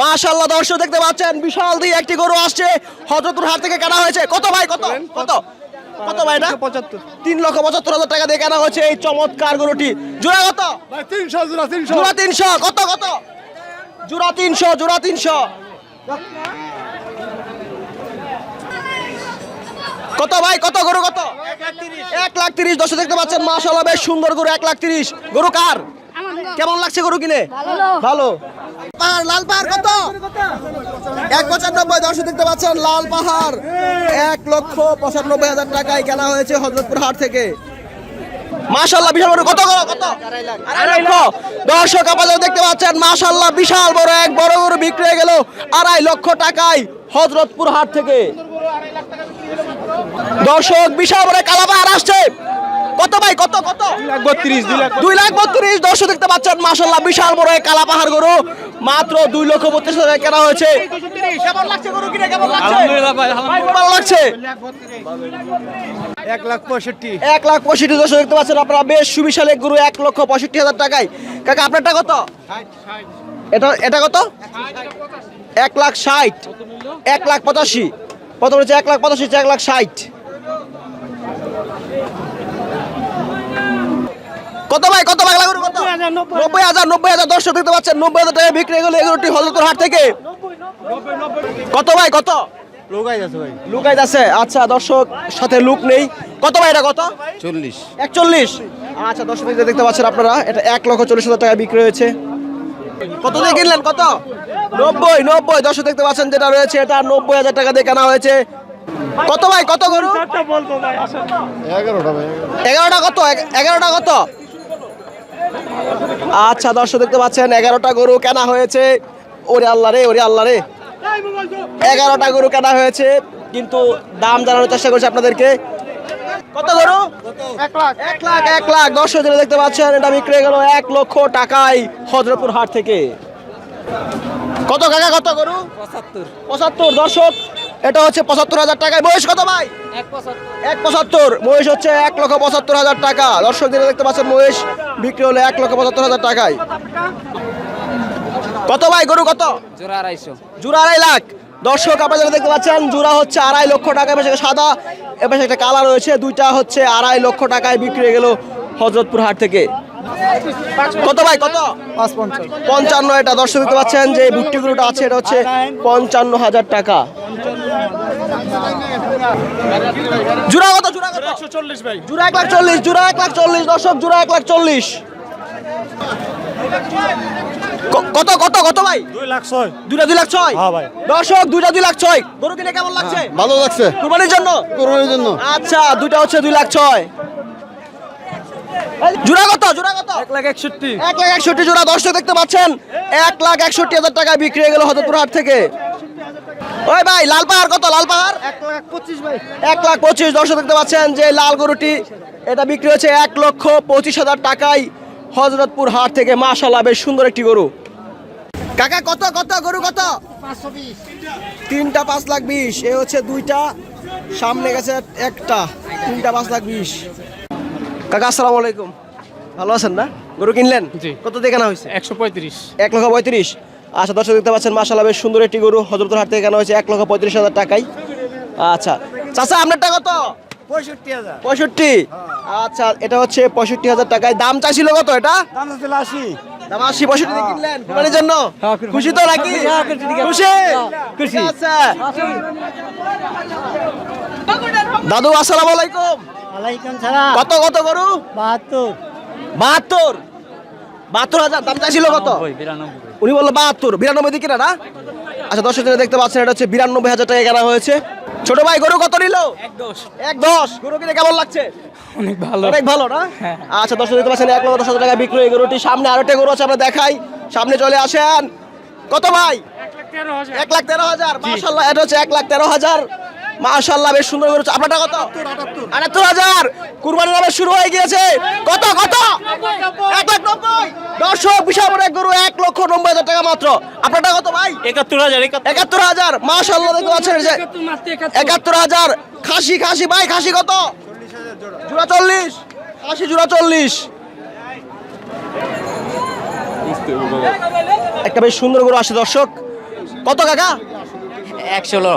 মাশাল্লাহ দর্শক দেখতে পাচ্ছেন বিশাল দিয়ে একটি গরু আসছে। হজরতুর হাট থেকে কেনা হয়েছে। কত ভাই কত? কত? কত ভাই এটা? পঁচাত্তর। তিন লক্ষ পঁচাত্তর হাজার টাকা দিয়ে কেনা হয়েছে এই চমৎকার গরুটি। জোড়া কত? ভাই তিনশো জোড়া তিনশো। জোড়া তিনশো। কত কত? জোড়া তিনশো জোড়া তিনশো। কত ভাই কত গরু কত? এক লাখ তিরিশ। দশ দেখতে পাচ্ছেন মাশাল্লাহ বেশ সুন্দর গরু এক লাখ তিরিশ। গরু কার? কেমন লাগছে গরু কিনে? ভালো। পাহাড় লাল পাহাড় কত? এক পঁচানব্বই দশ দেখতে পাচ্ছেন লাল পাহাড়। এক লক্ষ পঁচানব্বই হাজার টাকায় কেনা হয়েছে হজরতপুর হাট থেকে। মাশাল্লাহ বিশাল বড়। কত কত? আড়াই লক্ষ। দর্শক আপনারা দেখতে পাচ্ছেন মাশাল্লাহ বিশাল বড়। এক বড় গরু বিক্রি হয়ে গেল আড়াই লক্ষ টাকায় হজরতপুর হাট থেকে। দর্শক বিশাল বড় আসছে। কত ভাই? কত কত? লাখ বত্রিশ দুই লাখ বত্রিশ। দর্শক দেখতে পাচ্ছেন মাশাল্লাহ বিশাল বড় এক কালা পাহাড় গরু। মাত্র দুই লক্ষ বত্রিশ হাজার কেনা হয়েছে। ভালো লাগছে? এক লাখ পঁয়ষট্টি। এক লাখ পঁয়ষট্টি দর্শক দেখতে পাচ্ছেন আপনারা বেশ সুবিশাল এক গরু এক লক্ষ পঁয়ষট্টি হাজার টাকায়। কাকা আপনারটা কত? এটা এটা কত? এক লাখ ষাট। এক লাখ পঁচাশি। কত বলেছে এক লাখ পঁচাশি হচ্ছে এক লাখ ষাট। কত ভাই কত গরু? কত নব্বই হাজার নব্বই হাজার দর্শক দেখতে পাচ্ছেন নব্বই হাজার টাকা বিক্রি হয়ে গেলো এগুলোটি হলদর হাট থেকে। কত ভাই কত? রোগাই আছে ভাই। লুকাইত আছে। আচ্ছা দর্শক সাথে লুক নেই। কত ভাই এটা কত? চল্লিশ। একচল্লিশ। আচ্ছা দর্শক দেখতে পাচ্ছেন আপনারা এটা এক লক্ষ চল্লিশ হাজার টাকা বিক্রি হয়েছে। কত দিয়ে কিনলেন কত? নব্বই নব্বই। দর্শক দেখতে পাচ্ছেন যেটা রয়েছে এটা নব্বই হাজার টাকা দিয়ে কেনা হয়েছে। কত ভাই কত গরু? এগারোটা কত? এগ- এগারোটা কত? আচ্ছা দর্শক দেখতে পাচ্ছেন এগারোটা গরু কেনা হয়েছে। ওরে আল্লাহ রে ওরে আল্লাহ রে। এগারোটা গরু কেনা হয়েছে কিন্তু দাম জানানোর চেষ্টা করছি আপনাদেরকে। কত গরু? এক লাখ। এক লাখ এক লাখ। দর্শক যেটা দেখতে পাচ্ছেন এটা বিক্রি গেল এক লক্ষ টাকায় হজরতপুর হাট থেকে। কত কাকা কত গরু? পঁচাত্তর। পঁচাত্তর। দর্শক এটা হচ্ছে পঁচাত্তর হাজার টাকায়। বয়স কত ভাই? এক পঁচাত্তর। মহেশ হচ্ছে এক লক্ষ পঁচাত্তর হাজার টাকা। দর্শক যেটা দেখতে পাচ্ছেন মহেশ বিক্রি হলো এক লক্ষ পঁচাত্তর হাজার টাকায়। কত ভাই গরু কত? জোড়া আড়াইশো। জুরা আড়াই লাখ। দর্শক আপনারা দেখতে পাচ্ছেন জুরা হচ্ছে আড়াই লক্ষ টাকা এবার সাদা এবার একটা কালার রয়েছে। দুইটা হচ্ছে আড়াই লক্ষ টাকায় বিক্রি হয়ে গেল হজরতপুর হাট থেকে। কত ভাই কত? পঞ্চান্ন এটা। দর্শক দেখতে পাচ্ছেন যে ভুট্টি গরুটা আছে এটা হচ্ছে পঞ্চান্ন হাজার টাকা। জুরা কত জুরা কত? একশো চল্লিশ ভাই। জুরা লাখ জুরা লাখ দর্শক জুরা লাখ কত কত কত ভাই? দুই লাখ ছয়। দুইটা দুই লাখ ছয়? হ্যাঁ ভাই। দর্শক দুইটা দুই লাখ ছয়। গরু কিনে কেমন লাগছে? ভালো লাগছে। কুরবানির জন্য? করোনার জন্য। আচ্ছা দুইটা হচ্ছে দুই লাখ ছয়। জোড়া কত জোড়া কত? এক লাখ একষট্টি। এক লাখ একষট্টি জোড়া দর্শক দেখতে পাচ্ছেন। এক লাখ একষট্টি হাজার টাকায় বিক্রি হয়ে গেল হজরতপুর হাট থেকে। ওই ভাই লাল পাহাড় কত? লাল পাহাড়? এক লাখ পঁচিশ ভাই। এক লাখ পঁচিশ দর্শক দেখতে পাচ্ছেন যে লাল গরুটি এটা বিক্রি হচ্ছে এক লক্ষ পঁচিশ হাজার টাকায় হজরতপুর হাট থেকে। মাশাল্লাহ বেশ সুন্দর একটি গরু। কাকা কত কত গরু কত? তিনটা পাঁচ লাখ বিশ এ হচ্ছে দুইটা সামনে গেছে একটা তিনটা পাঁচ লাখ বিশ। কাকা আসসালামু আলাইকুম। ভালো আছেন না? গরু কিনলেন? কত দিয়ে কেনা হয়েছে? একশো পঁয়ত্রিশ। এক লক্ষ পঁয়ত্রিশ। আচ্ছা দর্শক দেখতে পাচ্ছেন মাসাল্লাহ বেশ সুন্দর একটি গরু হজরতুর হাট থেকে কেনা হয়েছে এক লক্ষ পঁয়ত্রিশ হাজার টাকায়। আচ্ছা চাচা আপনারটা কত? পঁয়ষট্টি পঁয়ষট্টি? আচ্ছা এটা হচ্ছে পঁয়ষট্টি হাজার টাকায়। দাম চাইছিল কত এটা? দাম আশি। দাম আশি পঁয়ষট্টি কিনলেন কোরবানির জন্য? খুশি তো নাকি? খুশি? খুশি। আচ্ছা দাদু আসসালামু আলাইকুম। আলাইকুম সালাম। কত কত গরু? বাহাত্তর। বাহাত্তর? বাহাত্তর হাজার দাম চাইছিল কত? বিরানব্বই। উনি বলল বাহাত্তর বিরানব্বই দিকে না আচ্ছা দর্শক যারা দেখতে পাচ্ছেন এটা হচ্ছে বিরানব্বই হাজার টাকা কেনা হয়েছে। ছোট ভাই গরু কত নিল? এক দশ। গরু কিনে কেমন লাগছে? অনেক ভালো। অনেক ভালো না? আচ্ছা দর্শক দেখতে পাচ্ছেন এক লক্ষ দশ হাজার টাকা বিক্রি এই গরুটি। সামনে আরও একটা গরু আছে আমরা দেখাই। সামনে চলে আসেন। কত ভাই? এক লাখ তেরো হাজার। মাশাল্লাহ এটা হচ্ছে এক লাখ তেরো হাজার। মাশাল্লাহ বেশ সুন্দর গরু। আপনারটা কত? আটাত্তর হাজার। কুরবানির নামে শুরু হয়ে গিয়েছে। কত কত? এক দর্শক বিশাল বড় এক গরু এক লক্ষ নব্বই হাজার টাকা মাত্র। আপনারটা কত ভাই? একাত্তর হাজার একাত্তর। হাজার। মাশাল্লাহ দেখতে পাচ্ছেন একাত্তর হাজার। খাসি খাসি ভাই খাসি কত? জোড়া চল্লিশ। খাসি জোড়া চল্লিশ। একটা বেশ সুন্দর গরু আসে দর্শক। কত কাকা? এক ষোলো।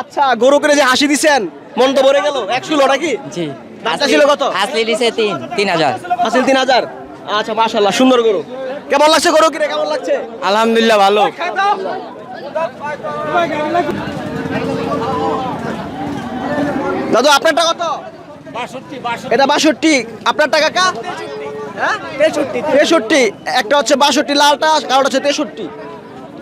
আচ্ছা গরু করে যে হাসি দিছেন মন তো ভরে গেল। এক ষোলো নাকি? জি। ছিল কত? হাসলি দিছে তিন তিন হাজার। হাসিল তিন হাজার। আচ্ছা মাশাল্লাহ সুন্দর গরু। কেমন লাগছে গরু কিনে? কেমন লাগছে? আলহামদুলিল্লাহ ভালো। দাদু আপনারটা কত? এটা বাষট্টি। আপনার টাকা কা? তেষট্টি। তেষট্টি একটা হচ্ছে বাষট্টি লালটা কারোটা হচ্ছে তেষট্টি।